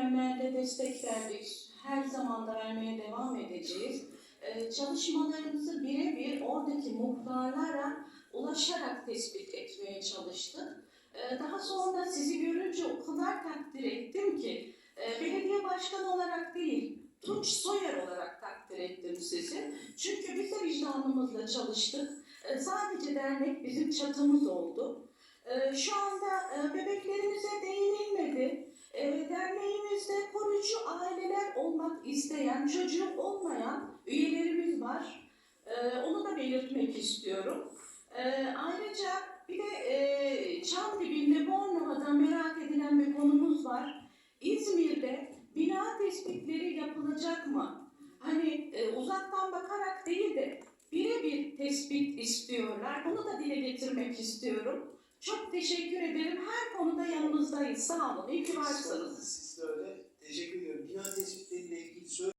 depremlerde destek verdik. Her zaman da vermeye devam edeceğiz. Ee, çalışmalarımızı birebir oradaki muhtarlara ulaşarak tespit etmeye çalıştık. Ee, daha sonra sizi görünce o kadar takdir ettim ki e, belediye başkanı olarak değil, Tunç Soyer olarak takdir ettim sizi. Çünkü biz de vicdanımızla çalıştık. Ee, sadece dernek bizim çatımız oldu. Ee, şu anda e, bebeklerimize değinilmedi. Aileler olmak isteyen, çocuğu olmayan üyelerimiz var. E, onu da belirtmek istiyorum. E, ayrıca bir de e, Çam dibinde Bornova'da merak edilen bir konumuz var. İzmir'de bina tespitleri yapılacak mı? Hani e, uzaktan bakarak değil de birebir tespit istiyorlar. Bunu da dile getirmek istiyorum. Çok teşekkür ederim. Her konuda yanınızdayız. Sağ olun. İyi ki varsınız.